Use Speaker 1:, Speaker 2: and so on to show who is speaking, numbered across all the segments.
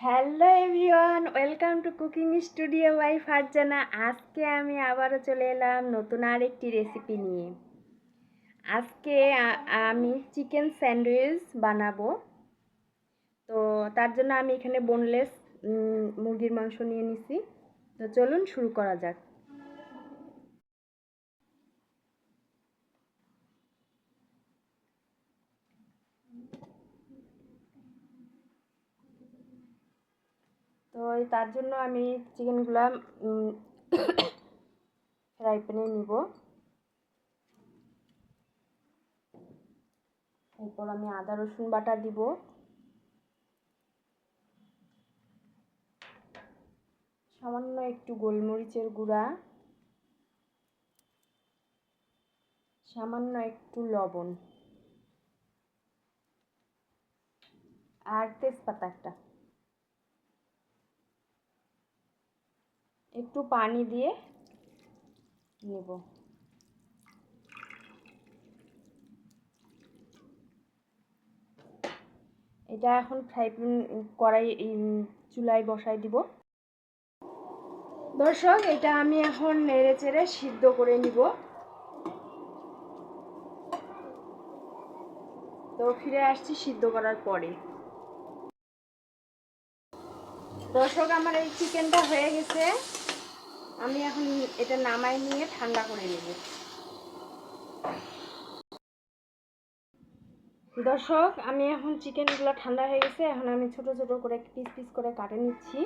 Speaker 1: Hello everyone, welcome to cooking studio by Farzana. আজকে আমি আবারও চলে এলাম নতুন আর একটি রেসিপি নিয়ে। আজকে আমি চিকেন স্যান্ডউইচ বানাবো। তো তার জন্য আমি এখানে বোনলেস মুরগির মাংস নিয়ে নিছি। তো চলুন শুরু করা যাক তো এই তার জন্য আমি চিকেনগুলো ফ্রাই প্যানে নিব। এরপর আমি আদা, রসুন বাটা দিব। সামান্য একটু গোলমরিচের গুঁড়া। সামান্য একটু লবণ। আর তেজপাতা একটা। একটু পানি দিয়ে নেব। এটা এখন ফ্রাই প্যান, কড়াই চুলায় বসাই দিব। দর্শক, এটা আমি এখন নেড়ে চেড়ে সিদ্ধ করে নিব। তো ফিরে আসছি সিদ্ধ করার পরে। দর্শক, আমার এই চিকেনটা হয়ে গেছে। আমি এখন এটা নামাই নিয়ে ঠান্ডা করে নেব। দর্শক, আমি এখন চিকেনগুলো ঠান্ডা হয়ে গেছে। এখন আমি ছোট ছোট করে পিস পিস করে কাটে নিচ্ছি।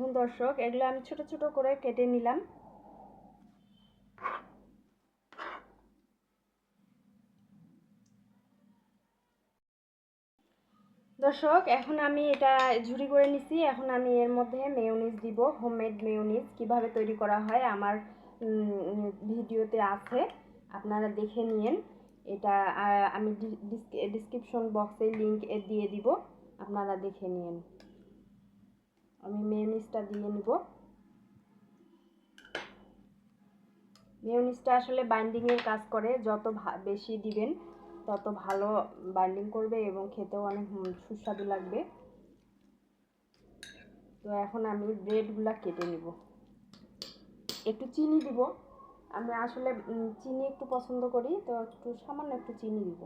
Speaker 1: দেখুন দর্শক, এগুলো আমি ছোট ছোট করে কেটে নিলাম। দর্শক, এখন আমি এটা ঝুড়ি করে নিছি। এখন আমি এর মধ্যে মেয়োনিজ দিব, হোমমেড মেয়োনিজ, কীভাবে তৈরি করা হয় আমার ভিডিওতে আছে। আপনারা দেখে নিন এটা আমি ডিসক্রিপশন বক্সে লিংক দিয়ে দিব। আপনারা দেখে নিন আমি মেয়োনিজটা দিয়ে নিব। মেয়োনিজটা আসলে বাইন্ডিংয়ের কাজ করে, যত বেশি দিবেন, তত ভালো বাইন্ডিং করবে এবং খেতেও অনেক সুস্বাদু লাগবে। তো এখন আমি ব্রেডগুলা কেটে নিব। একটু চিনি দিব। আমি আসলে চিনি একটু পছন্দ করি, তো একটু সামান্য একটু চিনি দিব।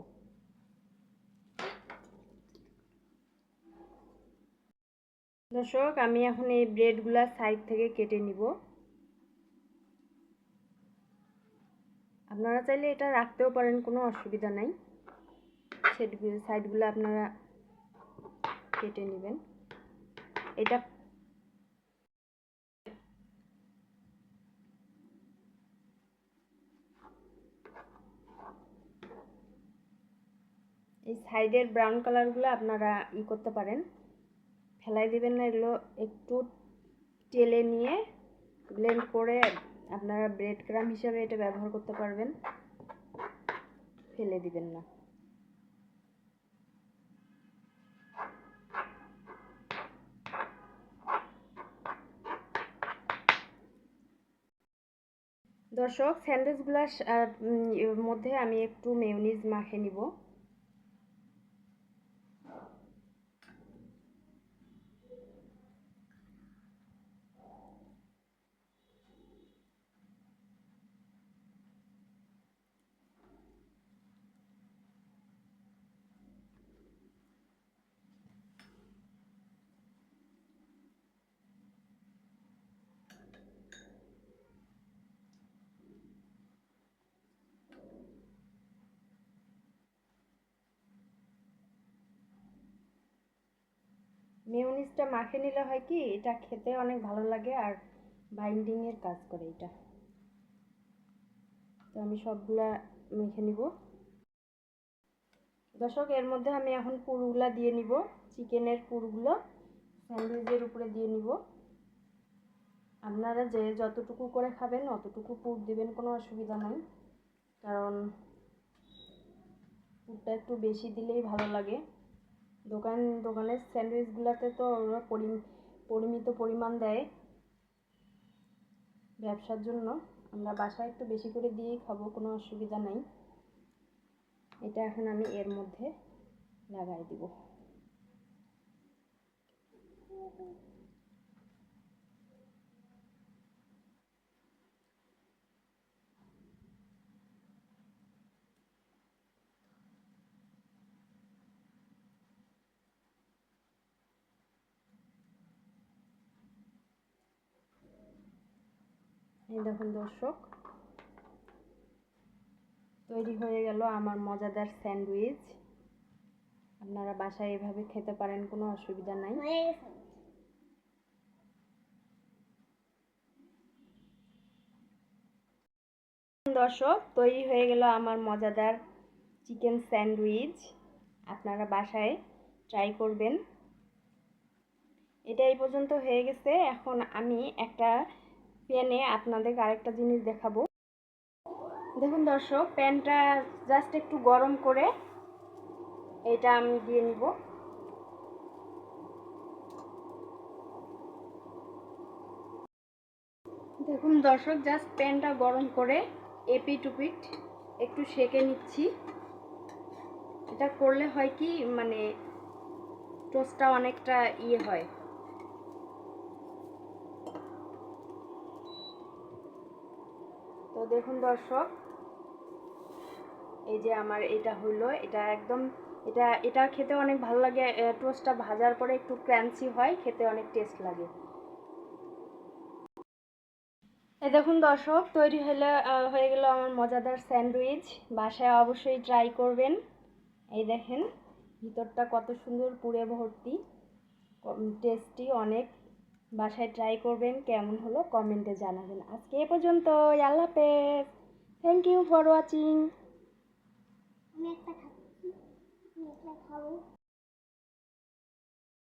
Speaker 1: দর্শক, আমি এখন এই ব্রেডগুলা সাইড থেকে কেটে নিব। আপনারা চাইলে এটা রাখতেও পারেন, কোনো অসুবিধা নাই। সাইডগুলো আপনারা কেটে নেবেন। এটা এই সাইডের ব্রাউন কালারগুলো আপনারা ই করতে পারেন। ফেলাই দিবেন না, এগুলো একটু তেলে নিয়ে ব্লেন্ড করে আপনারা ব্রেড ক্রাম হিসাবে এটা ব্যবহার করতে পারবেন। ফেলে দিবেন না। দর্শক স্যান্ডউইচগুলোর মধ্যে আমি একটু মেয়োনিজ মাখে নিব। মেয়োনিজটা মাখে নিলে হয় কি, এটা খেতে অনেক ভালো লাগে আর বাইন্ডিংয়ের কাজ করে এটা। তো আমি সবগুলা মেখে নিব। দর্শক, এর মধ্যে আমি এখন পুরগুলা দিয়ে নিব। চিকেনের পুরগুলো স্যান্ডউইচের উপরে দিয়ে নিব। আপনারা যে যতটুকু করে খাবেন, অতটুকু পুর দিবেন, কোনো অসুবিধা নাই। কারণ পুরটা একটু বেশি দিলেই ভালো লাগে। দোকান, দোকানের স্যান্ডউইচগুলোতে তো ওরা পরি- পরিমিত পরিমাণ দেয় ব্যবসার জন্য। আমরা বাসায় একটু বেশি করে দিয়েই খাব, কোনো অসুবিধা নাই। এটা এখন আমি এর মধ্যে লাগাই দিব। এই দেখুন দর্শক। তৈরি হয়ে গেল আমার মজাদার স্যান্ডউইচ। আপনারা বাসায় এভাবে খেতে পারেন, কোনো অসুবিধা নাই। দর্শক, তৈরি হয়ে গেল আমার মজাদার চিকেন স্যান্ডউইচ। আপনারা বাসায় ট্রাই করবেন। এটা এই পর্যন্ত হয়ে গেছে। এখন আমি একটা প্যানে আপনাদের আরেকটা জিনিস দেখাবো। দেখুন দর্শক, প্যানটা জাস্ট একটু গরম করে এটা আমি দিয়ে নিব। দেখুন দর্শক জাস্ট প্যানটা গরম করে এপি টুপিট একটু সেকে নিচ্ছি। এটা করলে হয় কি মানে টোস্টটা অনেকটা ইয়ে হয়। তো দেখুন দর্শক, এই যে আমার এটা হলো, এটা একদম, এটা এটা খেতে অনেক ভালো লাগে টোস্টটা ভাজার পরে একটু ক্র্যাঞ্চি হয়, খেতে অনেক টেস্ট লাগে। এই দেখুন দর্শক, তৈরি হলে হয়ে গেল আমার মজাদার স্যান্ডউইচ, বাসায় অবশ্যই ট্রাই করবেন। এই দেখেন, ভিতরটা কত সুন্দর পুড়ে ভর্তি টেস্টি অনেক। বাসায় ট্রাই করবেন, কেমন হলো কমেন্টে জানাবেন। আজকে এ পর্যন্ত আল্লাহ হাফেজ। থ্যাংক ইউ ফর ওয়াচিং
Speaker 2: আমি একটা খাব